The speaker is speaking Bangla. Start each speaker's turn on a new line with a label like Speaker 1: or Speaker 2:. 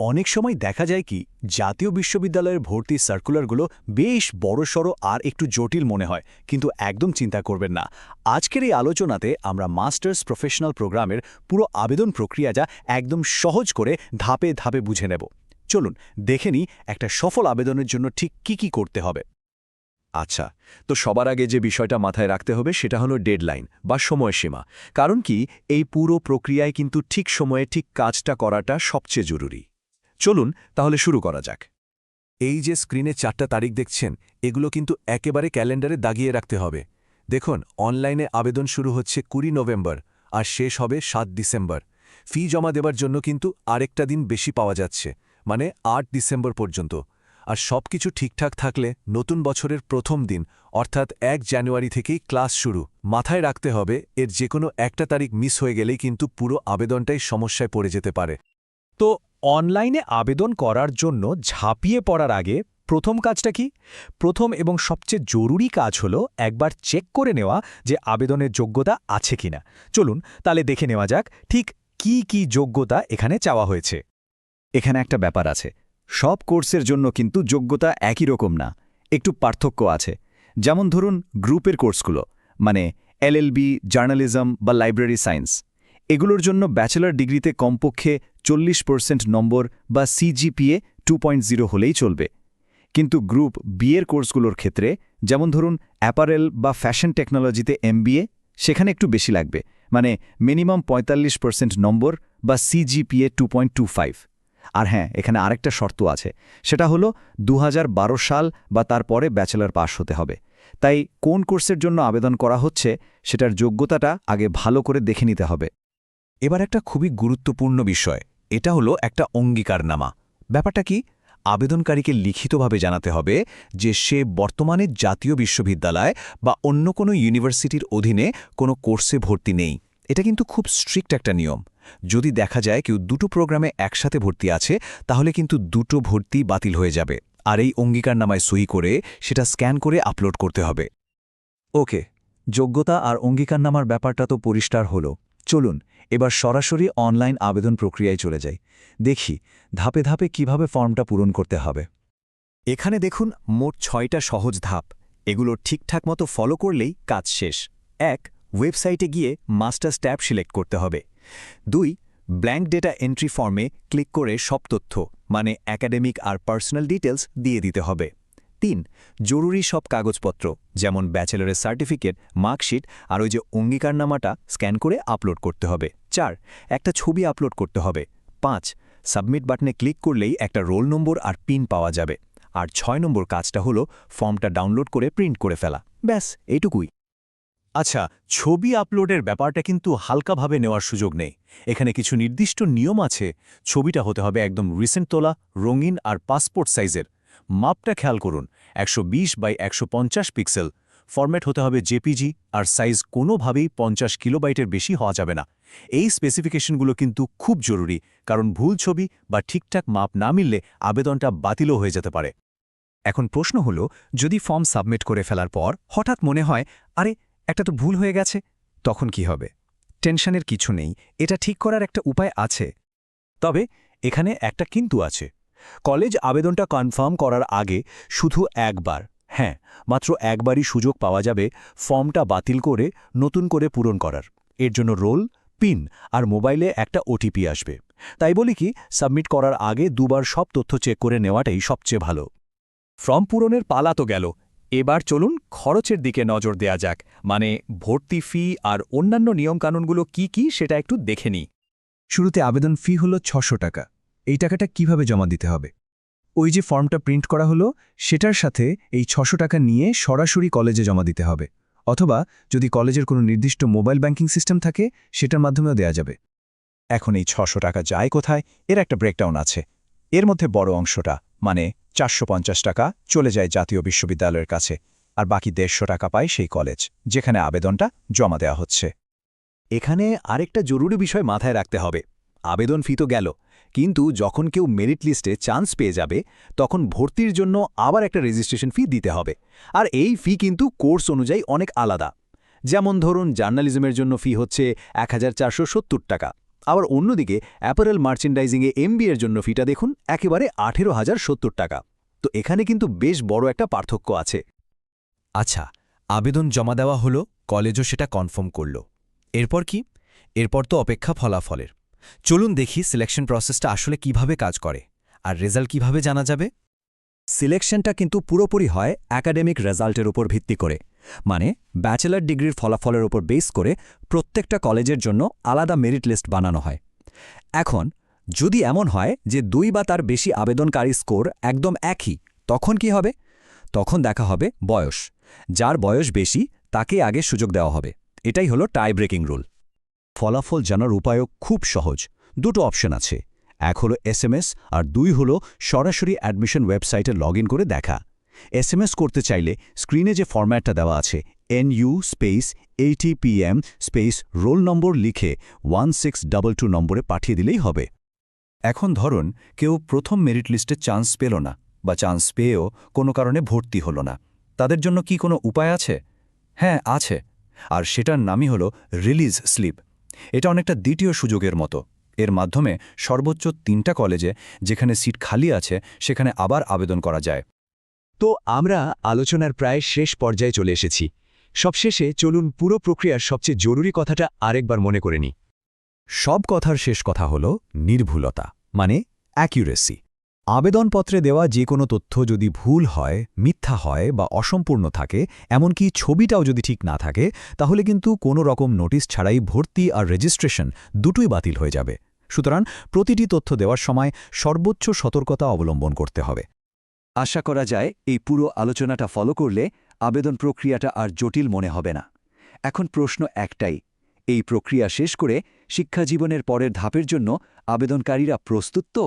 Speaker 1: অনেক সময় দেখা যায় কি, জাতীয় বিশ্ববিদ্যালয়ের ভর্তি সার্কুলারগুলো বেশ বড়সড় আর একটু জটিল মনে হয়, কিন্তু একদম চিন্তা করবেন না। আজকের এই আলোচনাতে আমরা মাস্টার্স প্রফেশনাল প্রোগ্রামের পুরো আবেদন প্রক্রিয়া যা একদম সহজ করে ধাপে ধাপে বুঝে নেব। চলুন, দেখে নিই একটা সফল আবেদনের জন্য ঠিক কি কি করতে হবে।
Speaker 2: আচ্ছা তো সবার আগে যে বিষয়টা মাথায় রাখতে হবে সেটা হলো ডেডলাইন বা সময়সীমা। কারণ কি, এই পুরো প্রক্রিয়ায় কিন্তু ঠিক সময়ে ঠিক কাজটা করাটা সবচেয়ে জরুরি। চলুন তাহলে শুরু করা যাক। এই যে স্ক্রিনে চারটা তারিখ দেখছেন, এগুলো কিন্তু একেবারে ক্যালেন্ডারে দাগিয়ে রাখতে হবে। দেখুন, অনলাইনে আবেদন শুরু হচ্ছে কুড়ি নভেম্বর আর শেষ হবে সাত ডিসেম্বর। ফি জমা দেবার জন্য কিন্তু আরেকটা দিন বেশি পাওয়া যাচ্ছে মানে আট ডিসেম্বর পর্যন্ত। আর সবকিছু ঠিকঠাক থাকলে নতুন বছরের প্রথম দিন, অর্থাৎ এক জানুয়ারি থেকেই ক্লাস শুরু। মাথায় রাখতে হবে, এর যে কোনো একটা তারিখ মিস হয়ে গেলেই কিন্তু পুরো আবেদনটাই সমস্যায় পড়ে যেতে পারে।
Speaker 1: তো অনলাইনে আবেদন করার জন্য ঝাঁপিয়ে পড়ার আগে প্রথম কাজটা কি? প্রথম এবং সবচেয়ে জরুরি কাজ হলো একবার চেক করে নেওয়া যে আবেদনের যোগ্যতা আছে কিনা। চলুন তাহলে দেখে নেওয়া যাক ঠিক কি কি যোগ্যতা এখানে চাওয়া হয়েছে। এখানে একটা ব্যাপার আছে। সব কোর্সের জন্য কিন্তু যোগ্যতা একই রকম না, একটু পার্থক্য আছে। যেমন ধরুন গ্রুপের কোর্সগুলো মানে এলএলবি, জার্নালিজম বা লাইব্রেরি সায়েন্স। এগুলোর জন্য ব্যাচেলর ডিগ্রিতে কমপক্ষে চল্লিশ পার্সেন্ট নম্বর বা সিজিপিএ টু হলেই চলবে। কিন্তু গ্রুপ বিয়ের কোর্সগুলোর ক্ষেত্রে, যেমন ধরুন অ্যাপারেল বা ফ্যাশন টেকনোলজিতে এমবিএ সেখানে একটু বেশি লাগবে। মানে মিনিমাম পঁয়তাল্লিশ পার্সেন্ট নম্বর বা সিজিপিএ টু আর হ্যাঁ এখানে আরেকটা শর্ত আছে। সেটা হলো দু হাজার বারো সাল বা তারপরে ব্যাচেলর পাস হতে হবে। তাই কোন কোর্সের জন্য আবেদন করা হচ্ছে, সেটার যোগ্যতাটা আগে ভালো করে দেখে নিতে হবে। এবার একটা খুবই গুরুত্বপূর্ণ বিষয়। এটা হলো একটা অঙ্গীকারনামা। ব্যাপারটা কি? আবেদনকারীকে লিখিতভাবে জানাতে হবে যে সে বর্তমানে জাতীয় বিশ্ববিদ্যালয় বা অন্য কোনো ইউনিভার্সিটির অধীনে কোনো কোর্সে ভর্তি নেই। এটা কিন্তু খুব স্ট্রিক্ট একটা নিয়ম। যদি দেখা যায় কেউ দুটো প্রোগ্রামে একসাথে ভর্তি আছে, তাহলে কিন্তু দুটো ভর্তি বাতিল হয়ে যাবে। আর এই অঙ্গীকারনামায় সই করে সেটা স্ক্যান করে আপলোড করতে হবে। ওকে, যোগ্যতা আর অঙ্গীকারনামার ব্যাপারটা তো পরিষ্কার হলো। চলুন, এবার সরাসরি অনলাইন আবেদন প্রক্রিয়ায় চলে যাই। দেখি, ধাপে ধাপে কীভাবে ফর্মটা পূরণ করতে হবে। এখানে দেখুন, মোট ছয়টা সহজ ধাপ। এগুলো ঠিকঠাক মতো ফলো করলেই কাজ শেষ। এক, ওয়েবসাইটে গিয়ে মাস্টার্স ট্যাব সিলেক্ট করতে হবে। দুই, ব্ল্যাঙ্ক ডেটা এন্ট্রি ফর্মে ক্লিক করে সব তথ্য মানে একাডেমিক আর পার্সোনাল ডিটেলস দিয়ে দিতে হবে। তিন, জরুরি সব কাগজপত্র, যেমন ব্যাচেলরের সার্টিফিকেট, মার্কশিট আর ওই যে অঙ্গীকারনামাটা স্ক্যান করে আপলোড করতে হবে। চার, একটা ছবি আপলোড করতে হবে। পাঁচ, সাবমিট বাটনে ক্লিক করলেই একটা রোল নম্বর আর পিন পাওয়া যাবে। আর ছয় নম্বর কাজটা হলো ফর্মটা ডাউনলোড করে প্রিন্ট করে ফেলা। ব্যাস, এইটুকুই। আচ্ছা ছবি আপলোডের ব্যাপারটা কিন্তু হালকাভাবে নেওয়ার সুযোগ নেই। এখানে কিছু নির্দিষ্ট নিয়ম আছে। ছবিটা হতে হবে একদম রিসেন্ট তোলা, রঙিন আর পাসপোর্ট সাইজের। মাপটা খেয়াল করুন, একশো বিশ বাই একশো পঞ্চাশ পিক্সেল ফরম্যাট হতে হবে জেপিজি, আর সাইজ কোনোভাবেই পঞ্চাশ কিলোবাইটের বেশি হওয়া যাবে না। এই স্পেসিফিকেশনগুলো কিন্তু খুব জরুরি, কারণ ভুল ছবি বা ঠিকঠাক মাপ না মিললে আবেদনটা বাতিলও হয়ে যেতে পারে। এখন প্রশ্ন হল, যদি ফর্ম সাবমিট করে ফেলার পর হঠাৎ মনে হয়, আরে, একটা তো ভুল হয়ে গেছে, তখন কি হবে? টেনশনের কিছু নেই, এটা ঠিক করার একটা উপায় আছে। তবে এখানে একটা কিন্তু আছে। কলেজ আবেদনটা কনফার্ম করার আগে শুধু একবার হ্যাঁ মাত্র একবারই সুযোগ পাওয়া যাবে ফর্মটা বাতিল করে নতুন করে পূরণ করার। এর জন্য রোল, পিন আর মোবাইলে একটা ওটিপি আসবে। তাই বলি কি, সাবমিট করার আগে দুবার সব তথ্য চেক করে নেওয়াটাই সবচেয়ে ভালো। ফর্ম পূরণের পালা তো গেল। এবার চলুন খরচের দিকে নজর দেয়া যাক। মানে ভর্তি ফি আর অন্যান্য নিয়মকানুনগুলো কি কি সেটা একটু দেখে নিই। শুরুতে আবেদন ফি হল ছশো টাকা। এই টাকাটা কীভাবে জমা দিতে হবে? ওই যে ফর্মটা প্রিন্ট করা হলো, সেটার সাথে এই ছশো টাকা নিয়ে সরাসরি কলেজে জমা দিতে হবে। অথবা যদি কলেজের কোনো নির্দিষ্ট মোবাইল ব্যাংকিং সিস্টেম থাকে, সেটার মাধ্যমেও দেয়া যাবে। এখন এই ছশো টাকা যায় কোথায়? এর একটা ব্রেকডাউন আছে। এর মধ্যে বড় অংশটা মানে চারশো পঞ্চাশ টাকা, চলে যায় জাতীয় বিশ্ববিদ্যালয়ের কাছে, আর বাকি দেড়শো টাকা পায় সেই কলেজ, যেখানে আবেদনটা জমা দেওয়া হচ্ছে। এখানে আরেকটা জরুরি বিষয় মাথায় রাখতে হবে। আবেদন ফি তো গেল। কিন্তু যখন কেউ মেরিট লিস্টে চান্স পেয়ে যাবে, তখন ভর্তির জন্য আবার একটা রেজিস্ট্রেশন ফি দিতে হবে। আর এই ফি কিন্তু কোর্স অনুযায়ী অনেক আলাদা। যেমন ধরুন জার্নালিজমের জন্য ফি হচ্ছে এক হাজার চারশো সত্তর টাকা।
Speaker 3: আবার অন্যদিকে অ্যাপারেল মার্চেন্ডাইজিংয়ে এমবিএর জন্য ফিটা দেখুন, একেবারে আঠেরো হাজার সত্তর টাকা। তো এখানে কিন্তু বেশ বড় একটা পার্থক্য আছে।
Speaker 4: আচ্ছা আবেদন জমা দেওয়া হলো, কলেজও সেটা কনফার্ম করল। এরপর কি? এরপর তো অপেক্ষা ফলাফলের। চলুন দেখি সিলেকশন প্রসেসটা আসলে কীভাবে কাজ করে। আর রেজাল্ট কীভাবে জানা যাবে?
Speaker 3: সিলেকশনটা কিন্তু পুরোপুরি হয় একাডেমিক রেজাল্টের উপর ভিত্তি করে। মানে ব্যাচেলর ডিগ্রির ফলাফলের উপর বেস করে প্রত্যেকটা কলেজের জন্য আলাদা মেরিট লিস্ট বানানো হয়। এখন, যদি এমন হয় যে দুই বা তার বেশি আবেদনকারী স্কোর একদম একই, তখন কি হবে? তখন দেখা হবে বয়স। যার বয়স বেশি, তাকে আগে সুযোগ দেওয়া হবে। এটাই হলো টাই ব্রেকিং রুল ফলাফল জানার উপায়ও খুব সহজ। দুটো অপশন আছে। এক হলো এসএমএস আর দুই হলো সরাসরি অ্যাডমিশন ওয়েবসাইটে লগ করে দেখা। এসএমএস করতে চাইলে স্ক্রিনে যে ফরম্যাটটা দেওয়া আছে, NU space eighty PM space roll number লিখে ওয়ান সিক্স ডাবল টু নম্বরে পাঠিয়ে দিলেই হবে। এখন ধরুন কেউ প্রথম মেরিট লিস্টে চান্স পেল না বা চান্স পেয়েও কোনো কারণে ভর্তি হল না। তাদের জন্য কি কোনো উপায় আছে? হ্যাঁ আছে। আর সেটার নামই হলো রিলিজ স্লিপ। এটা অনেকটা দ্বিতীয় সুযোগের মতো। এর মাধ্যমে সর্বোচ্চ তিনটা কলেজে যেখানে সিট খালি আছে, সেখানে আবার আবেদন করা যায়।
Speaker 2: তো আমরা আলোচনার প্রায় শেষ পর্যায়ে চলে এসেছি। সবশেষে চলুন পুরো প্রক্রিয়ার সবচেয়ে জরুরি কথাটা আরেকবার মনে করে নি
Speaker 1: সব কথার শেষ কথা হল নির্ভুলতা মানে অ্যাকিউরেসি আবেদনপত্রে দেওয়া যে কোনো তথ্য যদি ভুল হয়, মিথ্যা হয় বা অসম্পূর্ণ থাকে, এমনকি ছবিটাও যদি ঠিক না থাকে, তাহলে কিন্তু কোনো রকম নোটিশ ছাড়াই ভর্তি আর রেজিস্ট্রেশন দুটোই বাতিল হয়ে যাবে। সুতরাং প্রতিটি তথ্য দেওয়ার সময় সর্বোচ্চ সতর্কতা অবলম্বন করতে হবে।
Speaker 3: আশা করা যায় এই পুরো আলোচনাটা ফলো করলে আবেদন প্রক্রিয়াটা আর জটিল মনে হবে না। এখন প্রশ্ন একটাই, এই প্রক্রিয়া শেষ করে শিক্ষাজীবনের পরের ধাপের জন্য আবেদনকারীরা প্রস্তুত তো?